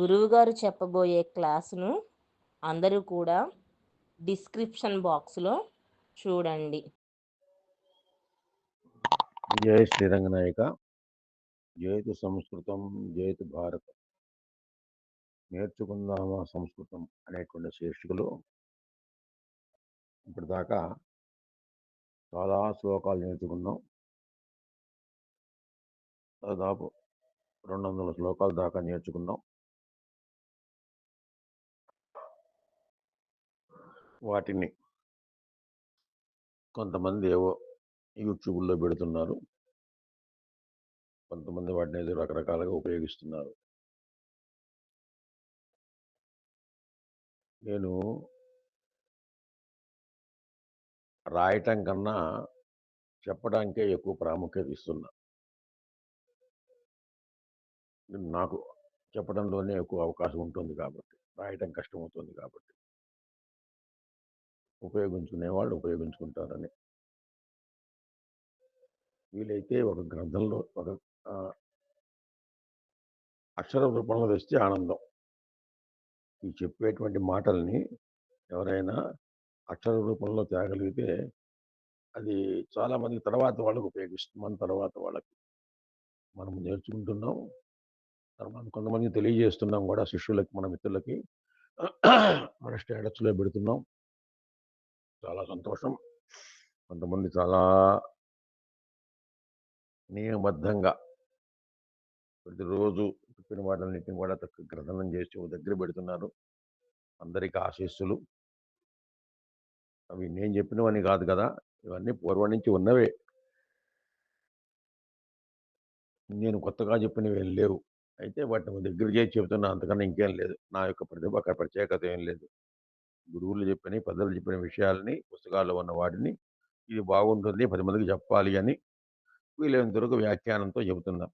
గురువుగారు చెప్పబోయే క్లాసును అందరూ కూడా డిస్క్రిప్షన్ బాక్స్లో చూడండి. జయ శ్రీరంగనాయక. జయతు సంస్కృతం జయతు భారతం. నేర్చుకుందామా సంస్కృతం అనేటువంటి శీర్షికలు. ఇప్పటిదాకా చాలా శ్లోకాలు నేర్చుకున్నాం. దాదాపు రెండు వందల శ్లోకాల దాకా నేర్చుకున్నాం. వాటిని కొంతమంది ఏవో యూట్యూబ్లో పెడుతున్నారు. కొంతమంది వాటిని ఏదో రకరకాలుగా ఉపయోగిస్తున్నారు. నేను రాయటం కన్నా చెప్పడానికే ఎక్కువ ప్రాముఖ్యత ఇస్తున్నా. నాకు చెప్పడంలోనే ఎక్కువ అవకాశం ఉంటుంది కాబట్టి రాయటం కష్టమవుతుంది కాబట్టి. ఉపయోగించుకునే వాళ్ళు ఉపయోగించుకుంటారని. వీలైతే ఒక గ్రంథంలో ఒక అక్షర రూపంలో తెస్తే ఆనందం. ఈ చెప్పేటువంటి మాటల్ని ఎవరైనా అక్షర రూపంలో తేగలిగితే అది చాలామంది తర్వాత వాళ్ళకు ఉపయోగిస్తుంది మన తర్వాత వాళ్ళకి. మనం నేర్చుకుంటున్నాం. తర్వాత కొంతమంది తెలియజేస్తున్నాం కూడా శిష్యులకి మన మిత్రులకి. మన స్టేటస్లో పెడుతున్నాం. చాలా సంతోషం. కొంతమంది చాలా నియమబద్ధంగా ప్రతిరోజు చెప్పిన వాటన్నిటిని కూడా తక్కువ గ్రహణం చేసి దగ్గర పెడుతున్నారు. అందరికీ ఆశీస్సులు. అవి నేను చెప్పినవని కాదు కదా! ఇవన్నీ పూర్వం నుంచి ఉన్నవే. నేను కొత్తగా చెప్పినవి ఏం లేవు. అయితే వాటిని దగ్గర చేసి చెబుతున్నా అంతకన్నా ఇంకేం లేదు. నా యొక్క ప్రతిభ ప్రత్యేకత ఏం లేదు. గురువులు చెప్పిన పెద్దలు చెప్పిన విషయాల్ని పుస్తకాల్లో ఉన్న వాటిని ఇది బాగుంటుంది పది మందికి చెప్పాలి అని వీలైనంత వరకు వ్యాఖ్యానంతో చెబుతున్నాం.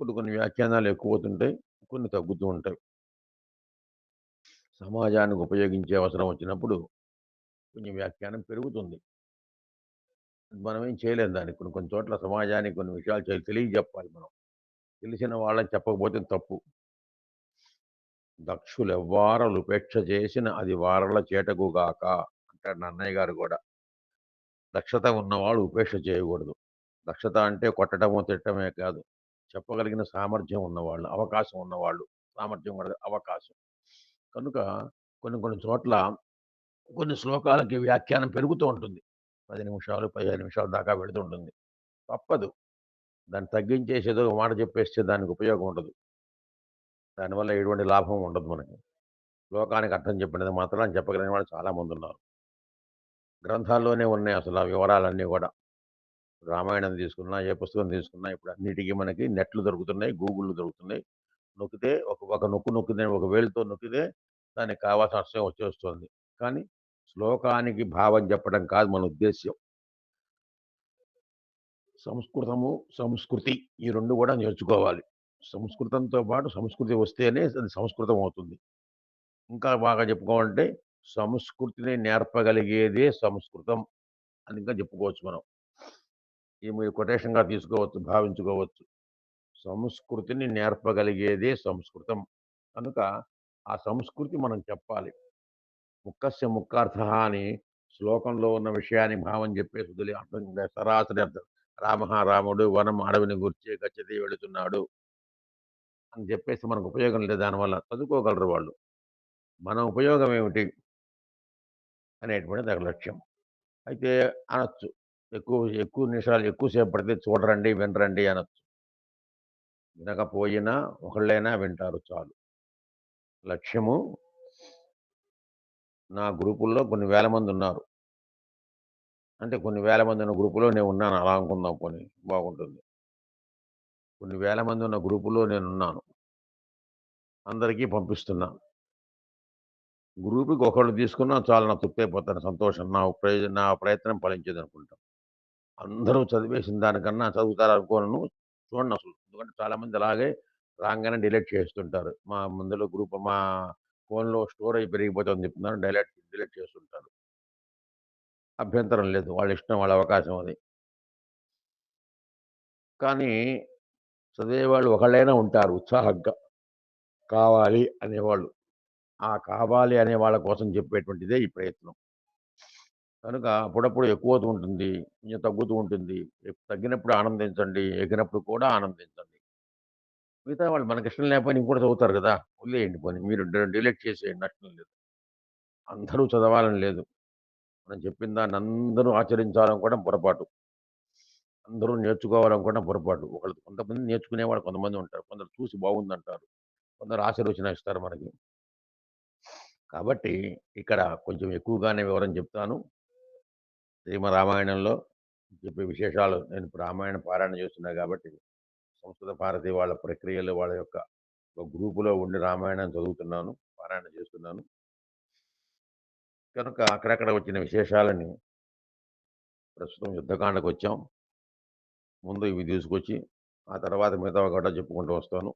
కొన్ని కొన్ని వ్యాఖ్యానాలు ఎక్కువ అవుతుంటాయి కొన్ని తగ్గుతూ ఉంటాయి. సమాజానికి ఉపయోగించే అవసరం వచ్చినప్పుడు కొంచెం వ్యాఖ్యానం పెరుగుతుంది. మనం ఏం చేయలేం దానికి. కొన్ని కొన్ని చోట్ల సమాజానికి కొన్ని విషయాలు తెలియజెప్పాలి మనం. తెలిసిన వాళ్ళని చెప్పకపోతే తప్పు. దక్షులు ఎవ్వారలు ఉపేక్ష చేసిన అది వారల చేటగుగాక అంటాడు నన్నయ్య గారు కూడా. దక్షత ఉన్నవాళ్ళు ఉపేక్ష చేయకూడదు. దక్షత అంటే కొట్టడము తిట్టడమే కాదు. చెప్పగలిగిన సామర్థ్యం ఉన్నవాళ్ళు అవకాశం ఉన్నవాళ్ళు సామర్థ్యం కూడా అవకాశం. కనుక కొన్ని కొన్ని చోట్ల కొన్ని శ్లోకాలకి వ్యాఖ్యానం పెరుగుతూ ఉంటుంది. పది నిమిషాలు పదిహేను నిమిషాల దాకా పెడుతుంటుంది తప్పదు. దాన్ని తగ్గించేసేదో మాట చెప్పేస్తే దానికి ఉపయోగం ఉండదు. దానివల్ల ఎటువంటి లాభం ఉండదు మనకి. శ్లోకానికి అర్థం చెప్పినది మాత్రం చెప్పగలిగిన వాళ్ళు చాలామంది ఉన్నారు. గ్రంథాల్లోనే ఉన్నాయి అసలు ఆ వివరాలన్నీ కూడా. రామాయణం తీసుకున్నా ఏ పుస్తకం తీసుకున్నా ఇప్పుడు అన్నిటికీ మనకి నెట్లు దొరుకుతున్నాయి గూగుల్ దొరుకుతున్నాయి. నొక్కితే ఒక ఒక నొక్కు నొక్కితే ఒక వేలుతో నొక్కితే దానికి కావాల్సిన అర్థం వచ్చేస్తుంది. కానీ శ్లోకానికి భావం చెప్పడం కాదు మన ఉద్దేశ్యం. సంస్కృతము సంస్కృతి ఈ రెండు కూడా నేర్చుకోవాలి. సంస్కృతంతో పాటు సంస్కృతి వస్తేనే అది సంస్కృతం అవుతుంది. ఇంకా బాగా చెప్పుకోవాలంటే సంస్కృతిని నేర్పగలిగేదే సంస్కృతం అని ఇంకా చెప్పుకోవచ్చు మనం. ఇది మీరు కొటేషన్గా తీసుకోవచ్చు భావించుకోవచ్చు. సంస్కృతిని నేర్పగలిగేదే సంస్కృతం. కనుక ఆ సంస్కృతి మనం చెప్పాలి. ముక్కస్య ముక్కార్థ అని శ్లోకంలో ఉన్న విషయాన్ని భావం చెప్పే వదిలే అర్థం సరాసరి అర్థం. రామ రాముడు వనం అడవిని గుర్చే గచ్చతి వెళుతున్నాడు. అని చెప్పేసి మనకు ఉపయోగం లేదు. దానివల్ల చదువుకోగలరు వాళ్ళు. మన ఉపయోగం ఏమిటి? అనేటువంటిది ఒక లక్ష్యం. అయితే అనొచ్చు. ఎక్కువ ఎక్కువ నిమిషాలు ఎక్కువసేపు పడితే చూడరండి వినరండి అనొచ్చు. వినకపోయినా ఒకళ్ళైనా వింటారు చాలు. లక్ష్యము నా గ్రూపుల్లో కొన్ని వేల మంది ఉన్నారు. అంటే కొన్ని వేల మంది ఉన్న గ్రూపులో నేను ఉన్నాను. అలా అనుకుందాం కొన్ని బాగుంటుంది. కొన్ని వేల మంది ఉన్న గ్రూపులో నేను ఉన్నాను అందరికీ పంపిస్తున్నా. గ్రూపుకి ఒకళ్ళు తీసుకున్నా చాలా నా తృప్తి అయిపోతాను సంతోషం. నా ప్రయోజనం నా ప్రయత్నం ఫలించేది అనుకుంటాం అందరూ చదివేసిన దానికన్నా చదువుతారు అనుకోను. చూడండి అసలు. ఎందుకంటే చాలామంది అలాగే రాగానే డిలీట్ చేస్తుంటారు. మా ముందులో గ్రూప్ మా ఫోన్లో స్టోరేజ్ పెరిగిపోతుంది చెప్తున్నారు. డైలెట్ డిలీట్ చేస్తుంటారు. అభ్యంతరం లేదు. వాళ్ళ ఇష్టం వాళ్ళ అవకాశం అది. కానీ చదివేవాళ్ళు ఒకళ్ళైనా ఉంటారు ఉత్సాహంగా. కావాలి అనేవాళ్ళు. ఆ కావాలి అనే వాళ్ళ కోసం చెప్పేటువంటిదే ఈ ప్రయత్నం. కనుక అప్పుడప్పుడు ఎక్కువ అవుతూ ఉంటుంది. కొంచెం తగ్గుతూ ఉంటుంది. తగ్గినప్పుడు ఆనందించండి ఎగినప్పుడు కూడా ఆనందించండి. మిగతా వాళ్ళు మనకి ఇష్టం లేకపోయినా ఇంకోటి చదువుతారు కదా! వదిలేయండి పోనీ. మీరు డిలీట్ చేసేయండి నష్టం లేదు. అందరూ చదవాలని లేదు. మనం చెప్పిన దాన్ని అందరూ ఆచరించాలని కూడా పొరపాటు. అందరూ నేర్చుకోవాలని కూడా పొరపాటు. ఒకళ్ళు కొంతమంది నేర్చుకునేవాడు కొంతమంది ఉంటారు. కొందరు చూసి బాగుందంటారు. కొందరు ఆశీర్వచనం ఇస్తారు మనకి. కాబట్టి ఇక్కడ కొంచెం ఎక్కువగానే వివరం చెప్తాను. శ్రీమ రామాయణంలో చెప్పే విశేషాలు నేను ఇప్పుడు రామాయణ పారాయణ చేస్తున్నా కాబట్టి సంస్కృత భారతి వాళ్ళ ప్రక్రియలు వాళ్ళ యొక్క ఒక గ్రూపులో ఉండి రామాయణం చదువుతున్నాను పారాయణ చేస్తున్నాను. కనుక అక్కడక్కడ వచ్చిన విశేషాలని ప్రస్తుతం యుద్ధకాండకు వచ్చాం. ముందు ఇవి తీసుకొచ్చి ఆ తర్వాత మిగతా గడ్డ చెప్పుకుంటూ వస్తాను.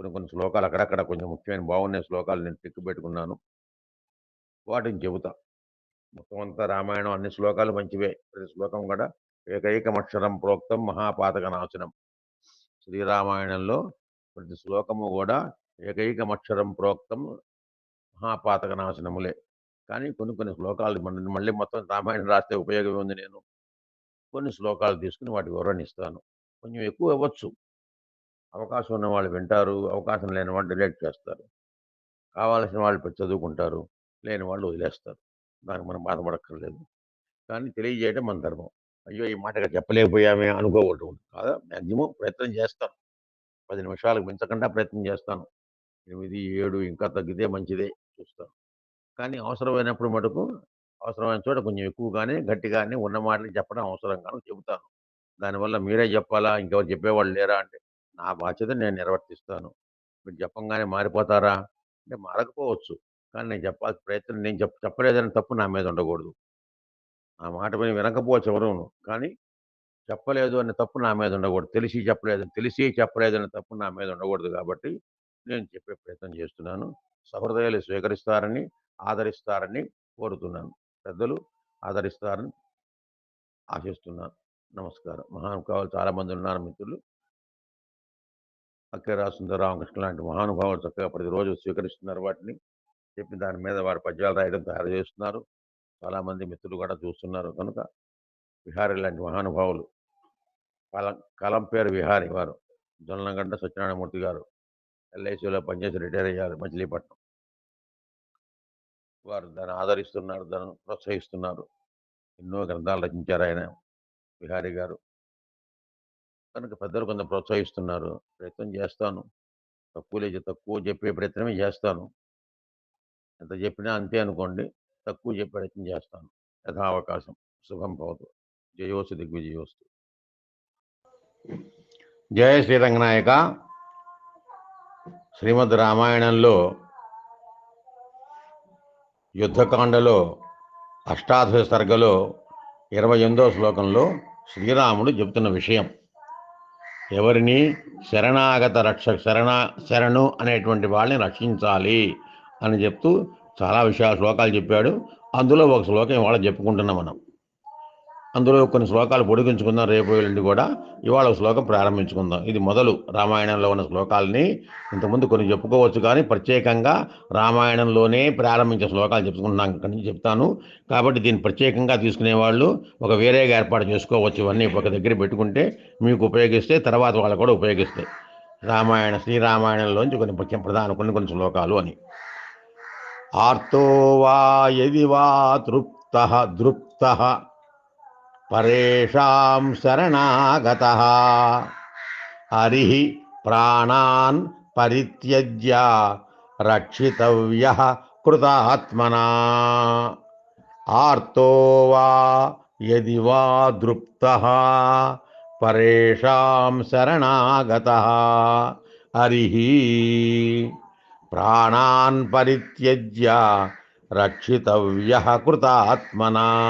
కొన్ని కొన్ని శ్లోకాలు అక్కడక్కడ కొంచెం ముఖ్యమైన బాగున్న శ్లోకాలు నేను టిక్కు పెట్టుకున్నాను. వాటిని చెబుతా. మొత్తం అంతా రామాయణం అన్ని శ్లోకాలు మంచివే. ప్రతి శ్లోకం కూడా ఏకైకమక్షరం ప్రోక్తం మహాపాతక నాశనం శ్రీరామాయణంలో ప్రతి శ్లోకము కూడా ఏకైకమక్షరం ప్రోక్తం మహాపాతక నాశనములే కానీ కొన్ని కొన్ని శ్లోకాలు మళ్ళీ మొత్తం రామాయణం రాస్తే ఉపయోగం ఉంది నేను? కొన్ని శ్లోకాలు తీసుకుని వాటి వివరణ ఇస్తాను కొంచెం ఎక్కువ ఇవ్వచ్చు. అవకాశం ఉన్న వాళ్ళు వింటారు. అవకాశం లేని వాళ్ళు డిలీట్ చేస్తారు. కావాల్సిన వాళ్ళు చదువుకుంటారు. లేని వాళ్ళు వదిలేస్తారు. దానికి మనం బాధపడక్కర్లేదు. కానీ తెలియజేయడం మన ధర్మం. అయ్యో! ఈ మాటగా చెప్పలేకపోయామే అనుకోకూడదు. కాదా? మ్యాక్సిమం ప్రయత్నం చేస్తాను. పది నిమిషాలకు మించకుండా ప్రయత్నం చేస్తాను. ఎనిమిది ఏడు ఇంకా తగ్గితే మంచిదే చూస్తాను. కానీ అవసరమైనప్పుడు మటుకు అవసరమైన చోట కొంచెం ఎక్కువగానే గట్టిగానే ఉన్న మాటలు చెప్పడం అవసరం చెబుతాను. దానివల్ల మీరే చెప్పాలా? ఇంకెవరు చెప్పేవాళ్ళు లేరా అంటే నా బాధ్యత నేను నిర్వర్తిస్తాను. మీరు చెప్పంగానే మారిపోతారా? అంటే మారకపోవచ్చు. కానీ నేను చెప్పాల్సిన ప్రయత్నం నేను చెప్ప చెప్పలేదని తప్పు నా మీద ఉండకూడదు. ఆ మాట పని వినకపోవచ్చు ఎవరును కానీ చెప్పలేదు అనే తప్పు నా మీద ఉండకూడదు. తెలిసి చెప్పలేదు తెలిసి చెప్పలేదనే తప్పు నా మీద ఉండకూడదు కాబట్టి నేను చెప్పే ప్రయత్నం చేస్తున్నాను. సహృదయాలు స్వీకరిస్తారని ఆదరిస్తారని కోరుతున్నాను. పెద్దలు ఆదరిస్తారని ఆశిస్తున్నాను. నమస్కారం. మహానుభావులు చాలామంది ఉన్నారు మిత్రులు. అక్కరా సుందరరామకృష్ణ లాంటి మహానుభావులు చక్కగా ప్రతిరోజు స్వీకరిస్తున్నారు వాటిని. చెప్పి దాని మీద వారి పద్యాలు రాయడం తయారు చేస్తున్నారు. చాలామంది మిత్రులు కూడా చూస్తున్నారు కనుక విహారీ లాంటి మహానుభావులు. కలం కలం పేరు విహారీ వారు. జొన్నగడ్డ సత్యనారాయణమూర్తి గారు. ఎల్ఐసిలో పనిచేసి రిటైర్ అయ్యారు మచిలీపట్నం. వారు దాన్ని ఆదరిస్తున్నారు దాన్ని ప్రోత్సహిస్తున్నారు. ఎన్నో గ్రంథాలు రచించారు ఆయన విహారీ గారు. కనుక పెద్దలు కొంత ప్రోత్సహిస్తున్నారు. ప్రయత్నం చేస్తాను. తక్కువ లేదు తక్కువ చెప్పే ప్రయత్నమే చేస్తాను. ఎంత చెప్పినా అంతే అనుకోండి తక్కువ చెప్పే ప్రయత్నం చేస్తాను. యథావకాశం శుభం భవతు. జయోస్తు దిగ్విజయోస్తు. జయ శ్రీరంగనాయక శ్రీమద్ రామాయణంలో యుద్ధకాండలో అష్టాదశ సర్గలో ఇరవై ఎనిమిదో శ్లోకంలో శ్రీరాముడు చెబుతున్న విషయం. ఎవరిని శరణాగత రక్ష శరణ శరణు అనేటువంటి వాళ్ళని రక్షించాలి అని చెప్తూ చాలా విషయాల శ్లోకాలు చెప్పాడు. అందులో ఒక శ్లోకం ఇవాళ చెప్పుకుంటున్నాం మనం. అందులో కొన్ని శ్లోకాలు పొడిగించుకుందాం రేపు ఎల్లుండి కూడా. ఇవాళ శ్లోకం ప్రారంభించుకుందాం. ఇది మొదలు రామాయణంలో ఉన్న శ్లోకాలని ఇంతకుముందు కొన్ని చెప్పుకోవచ్చు కానీ ప్రత్యేకంగా రామాయణంలోనే ప్రారంభించే శ్లోకాలు చెప్పుకుంటున్నాం. ఇక్కడి నుంచి చెప్తాను. కాబట్టి దీన్ని ప్రత్యేకంగా తీసుకునే వాళ్ళు ఒక వేరేగా ఏర్పాటు చేసుకోవచ్చు. ఇవన్నీ ఒక దగ్గర పెట్టుకుంటే మీకు ఉపయోగిస్తే తర్వాత వాళ్ళు కూడా ఉపయోగిస్తాయి రామాయణ శ్రీరామాయణంలోంచి కొన్ని ముఖ్యం ప్రధాన కొన్ని కొన్ని శ్లోకాలు అని. ఆర్తో వా యది వా తృప్త దృప్త పరేషాం శరణాగత. హరి ప్రాణాన్ పరిత్యజ్య రక్షితవ్య కృతాత్మనా. ఆర్తో వా యది వా దృప్త. పరేషాం శరణాగత. హరి ప్రాణాన్ పరిత్యజ్య రక్షితవ్య కృతాత్మనా.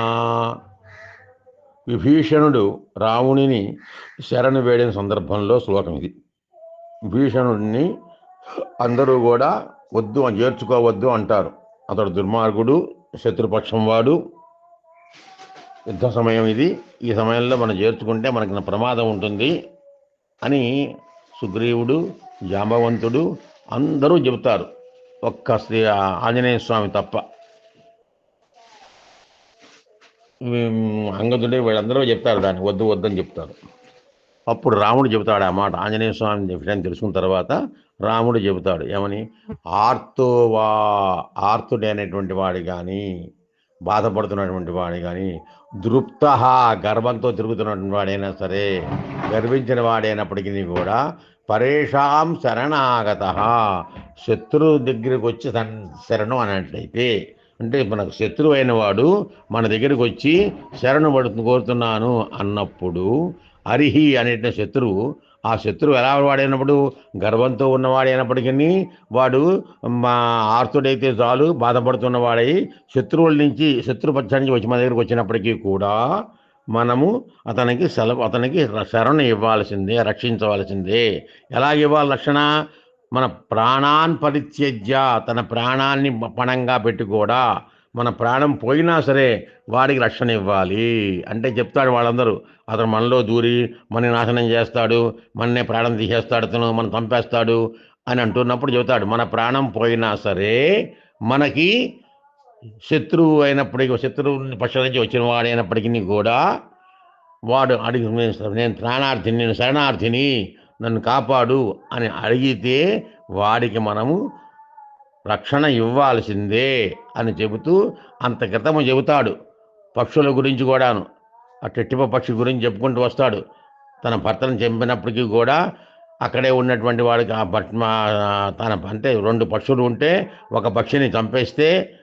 విభీషణుడు రావణుని శరణు వేడిన సందర్భంలో శ్లోకం ఇది. విభీషణుడిని అందరూ కూడా వద్దు చేర్చుకోవద్దు అంటారు. అతడు దుర్మార్గుడు శత్రుపక్షం వాడు. యుద్ధ సమయం ఇది. ఈ సమయంలో మనం చేర్చుకుంటే మనకి ప్రమాదం ఉంటుంది అని సుగ్రీవుడు జాంబవంతుడు అందరూ చెబుతారు. ఒక్క శ్రీ ఆంజనేయ స్వామి తప్ప. అంగదుడే వీళ్ళందరూ చెప్తారు దాన్ని వద్దు వద్దని చెప్తారు. అప్పుడు రాముడు చెబుతాడు ఆ మాట ఆంజనేయ స్వామి విషయాన్ని తెలుసుకున్న తర్వాత రాముడు చెబుతాడు ఏమని? ఆర్తోవా ఆర్తుడే అనేటువంటి వాడు కానీ బాధపడుతున్నటువంటి వాడు కానీ దృప్త గర్వంతో తిరుగుతున్నటువంటి వాడైనా సరే గర్వించిన వాడైనప్పటికీ కూడా పరేషాం శరణాగత శత్రువు దగ్గరికి వచ్చి శరణం అన్నట్లయితే అంటే మనకు శత్రువు అయిన వాడు మన దగ్గరికి వచ్చి శరణు పడుతు కోరుతున్నాను అన్నప్పుడు అరిహి అనే శత్రువు ఆ శత్రువు ఎలా వాడైనప్పుడు? గర్వంతో ఉన్నవాడైనప్పటికీ వాడు మా ఆర్తుడైతే చాలు బాధపడుతున్న వాడై శత్రువుల నుంచి శత్రుపక్షానికి వచ్చి మన దగ్గరికి వచ్చినప్పటికీ కూడా మనము అతనికి సెలవు అతనికి శరణ ఇవ్వాల్సిందే రక్షించవలసిందే. ఎలాగ ఇవ్వాలి రక్షణ? మన ప్రాణాన్ పరిత్యజ్య తన ప్రాణాన్ని పణంగా పెట్టి కూడా మన ప్రాణం పోయినా సరే వాడికి రక్షణ ఇవ్వాలి. అంటే చెప్తాడు వాళ్ళందరూ అతను మనలో దూరి మన నాశనం చేస్తాడు మననే ప్రాణం తీసేస్తాడు అతను మనం చంపేస్తాడు అని అంటున్నప్పుడు చెబుతాడు. మన ప్రాణం పోయినా సరే మనకి శత్రువు అయినప్పటికీ శత్రువుని పక్షం నుంచి వచ్చిన వాడైనప్పటికీ కూడా వాడు అడిగి "నేను- నేను ప్రాణార్థిని నేను శరణార్థిని నన్ను కాపాడు అని అడిగితే వాడికి మనము రక్షణ ఇవ్వాల్సిందే అని చెబుతూ అంత క్రితము చెబుతాడు. పక్షుల గురించి కూడాను ఆ టెట్టిప పక్షి గురించి చెప్పుకుంటూ వస్తాడు. తన భర్తను చంపినప్పటికీ కూడా అక్కడే ఉన్నటువంటి వాడికి ఆ పట్మ తన అంటే రెండు పక్షులు ఉంటే ఒక పక్షిని చంపేస్తే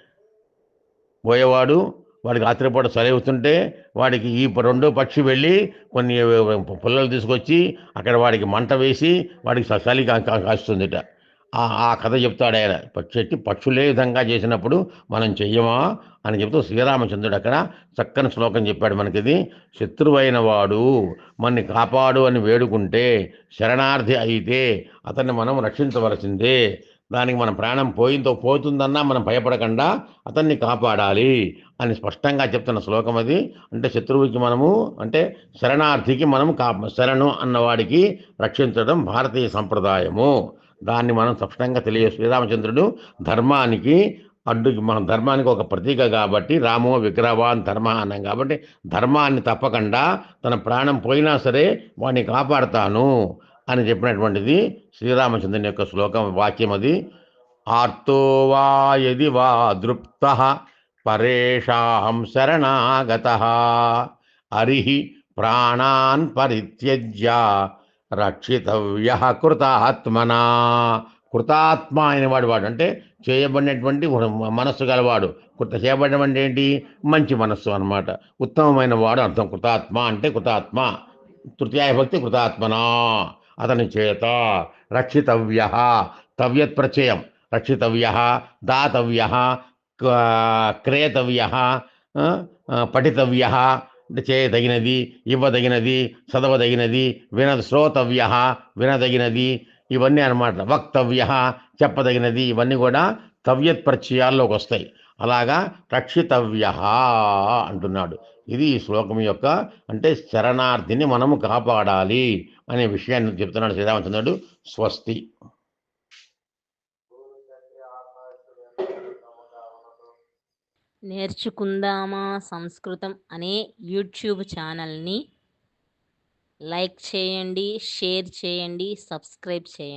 పోయేవాడు వాడికి రాత్రిపూట అవుతుంటే వాడికి ఈ రెండో పక్షి వెళ్ళి కొన్ని పుల్లలు తీసుకొచ్చి అక్కడ వాడికి మంట వేసి వాడికి చలి కాస్తుందిట. ఆ కథ చెప్తాడు ఆయన. చెట్టి పక్షులే విధంగా చేసినప్పుడు మనం చెయ్యమా అని చెప్తూ శ్రీరామచంద్రుడు అక్కడ చక్కని శ్లోకం చెప్పాడు మనకిది. శత్రువైన వాడు మనని కాపాడు అని వేడుకుంటే శరణార్థి అయితే అతన్ని మనం రక్షించవలసిందే. దానికి మన ప్రాణం పోయిందో పోతుందన్నా మనం భయపడకుండా అతన్ని కాపాడాలి అని స్పష్టంగా చెప్తున్న శ్లోకం అది. అంటే శత్రువుకి మనము అంటే శరణార్థికి మనము కా శరణు అన్నవాడికి రక్షించడం భారతీయ సంప్రదాయము. దాన్ని మనం స్పష్టంగా తెలియ శ్రీరామచంద్రుడు ధర్మానికి అడ్డుకి మన ధర్మానికి ఒక ప్రతీక కాబట్టి రామో విగ్రహవాన్ ధర్మ అన్నాం కాబట్టి ధర్మాన్ని తప్పకుండా తన ప్రాణం పోయినా సరే వాడిని కాపాడుతాను. అని చెప్పినటువంటిది శ్రీరామచంద్రుని యొక్క శ్లోకం వాక్యం అది. ఆర్తో వా యది వా దృప్త పరేషాహం శరణాగత అరిహి ప్రాణాన్ పరిత్యజ్య రక్షితవ్య కృతాత్మనా. కృతాత్మ అనేవాడు వాడు అంటే చేయబడినటువంటి మనస్సు గలవాడు. కృత చేయబడినటువంటి ఏంటి? మంచి మనస్సు అనమాట ఉత్తమమైన వాడు అర్థం కృతాత్మ అంటే కృతాత్మ. తృతీయ భక్తి కృతాత్మనా. అతని చేత రక్షితవ్య. తవ్యత్ ప్రచయం రక్షితవ్య దాతవ్య క్రేతవ్య పఠితవ్య చేయదగినది ఇవ్వదగినది చదవదగినది విన శ్రోతవ్య వినదగినది ఇవన్నీ అన్నమాట. వక్తవ్య చెప్పదగినది ఇవన్నీ కూడా తవ్యత్ పరిచయాల్లోకి వస్తాయి అలాగా రక్షితవ్య అంటున్నాడు. ఇది ఈ శ్లోకం యొక్క అంటే శరణార్థిని మనము కాపాడాలి అనే విషయాన్ని చెప్తున్నాడు శ్రీరామచంద్రుడు. స్వస్తి. నేర్చుకుందామా సంస్కృతం అనే యూట్యూబ్ ఛానల్ని లైక్ చేయండి షేర్ చేయండి సబ్స్క్రైబ్ చేయండి.